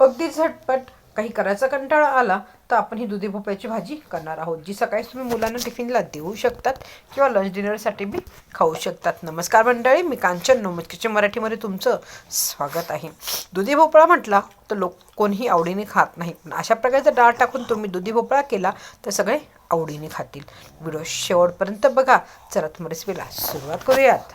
अगदी झटपट काही करायचा कंटाळा आला तर आपण ही दुधी भोपळ्याची भाजी करणार आहोत जी सकाळी तुम्ही मुलांना टिफिनला देऊ शकतात किंवा लंच डिनरसाठी बी खाऊ शकतात. नमस्कार मंडळी मी कांचन नोमस्कीच्या मराठीमध्ये तुमचं स्वागत आहे. दुधी भोपळा म्हटला तर लोक कोणीही आवडीने खात नाही. पण अशा प्रकारचा डाळ टाकून तुम्ही दुधी भोपळा केला तर सगळे आवडीने खातील. व्हिडिओ शेवटपर्यंत बघा. चला तुम्ही रेसिपीला सुरुवात करूयात.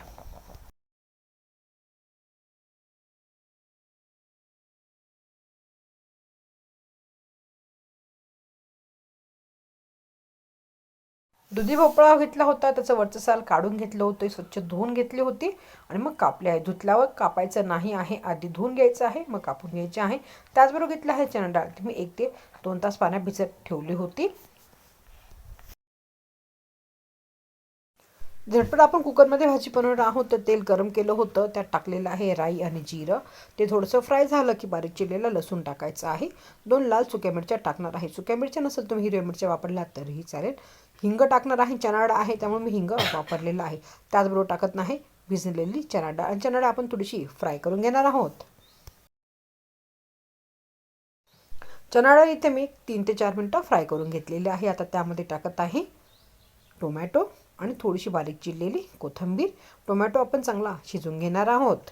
दुधी भोपळा घेतला होता त्याचं वरचं साल काढून घेतलं होतं स्वच्छ धुवून घेतली होती. आणि मग कापले आहे. धुतल्यावर कापायचं नाही आहे आधी धुवून घ्यायचं आहे मग कापून घ्यायचे आहे. त्याचबरोबर घेतलं आहे चणा डाळ. ती मी एक ते दोन तास पाण्यात भिजत ठेवली होती. झटपट आपण कुकरमध्ये भाजी बनवणार आहोत तर तेल गरम केलं होतं त्यात टाकलेलं आहे राई आणि जिरं. ते थोडंसं फ्राय झालं की बारीक चिरलेलं लसूण टाकायचं आहे. दोन लाल सुक्या मिरच्या टाकणार आहे. सुक्या मिरच्या नसेल तुम्ही हिरव्या मिरच्या वापरल्या तरीही चालेल. हिंग टाकणार आहे चणा आहे त्यामुळे मी हिंग वापरलेलं आहे. त्याचबरोबर टाकत नाही भिजलेली चनाडा. आणि चनाडा आपण थोडीशी फ्राय करून घेणार आहोत. चनाडा इथे मी तीन ते चार मिनटं फ्राय करून घेतलेली आहे. आता त्यामध्ये टाकत आहे टोमॅटो आणि थोडीशी बारीक चिरलेली कोथिंबीर. टोमॅटो आपण चांगला शिजून घेणार आहोत.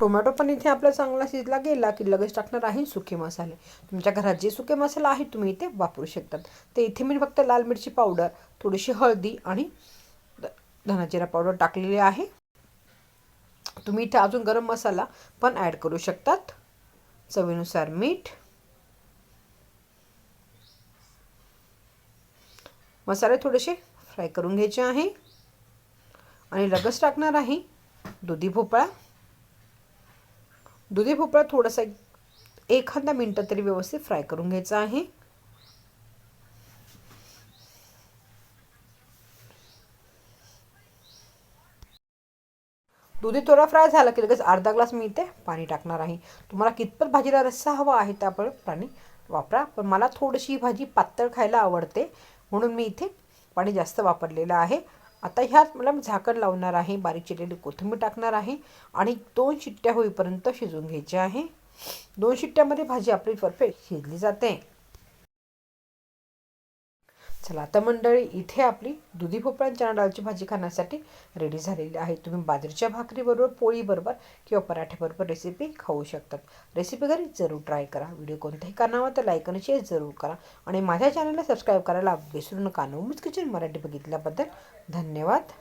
टोमॅटो पण इथे आपला चांगला शिजला गेला की लगेच टाकणार आहे सुके मसाले. तुमच्या घरात जे सुके मसाले आहेत तुम्ही इथे वापरू शकतात. ते इथे मी फक्त लाल मिरची पावडर थोडीशी हळदी आणि धनाजिरा पावडर टाकलेली आहे. तुम्ही इथे अजून गरम मसाला पण ॲड करू शकतात. चवीनुसार मीठ. मसाले थोडेसे फ्राय करून घ्यायचे आहे. आणि लगेच टाकणार आहे दुधी भोपळा. दुधी भोपळा थोडासा एखादा मिनटं तरी व्यवस्थित फ्राय करून घ्यायचा आहे. दुधी थोडा फ्राय झाला की लगेच अर्धा ग्लास मी इथे पाणी टाकणार आहे. तुम्हाला कितपत भाजीला रस्सा हवा आहे त्यामुळे पाणी वापरा पण मला थोडीशी भाजी पातळ खायला आवडते म्हणून मी इथे पाणी जास्त वापरलेलं आहे. आता ह्यात मला झाकण लावणार आहे बारीक चिरलेली कोथिंबीर टाकणार आहे आणि दोन शिट्ट्या होईपर्यंत शिजवून घ्यायच्या आहे. दोन शिट्ट्यामध्ये भाजी आपली परफेक्ट शिजली जाते. चला आता मंडळी इथे आपली दुधी भोपळा चणा डाळची भाजी खाण्यासाठी रेडी झालेली आहे. तुम्ही बाजरीच्या भाकरीबरोबर पोळीबरोबर किंवा पराठ्याबरोबर रेसिपी खाऊ शकतात. रेसिपी घरी जरूर ट्राय करा. व्हिडिओ कोणत्याही कारणावर तर लाईक आणि शेअर जरूर करा. आणि माझ्या चॅनलला सबस्क्राईब करायला विसरू नका. नवमीच किचन मराठी बघितल्याबद्दल धन्यवाद.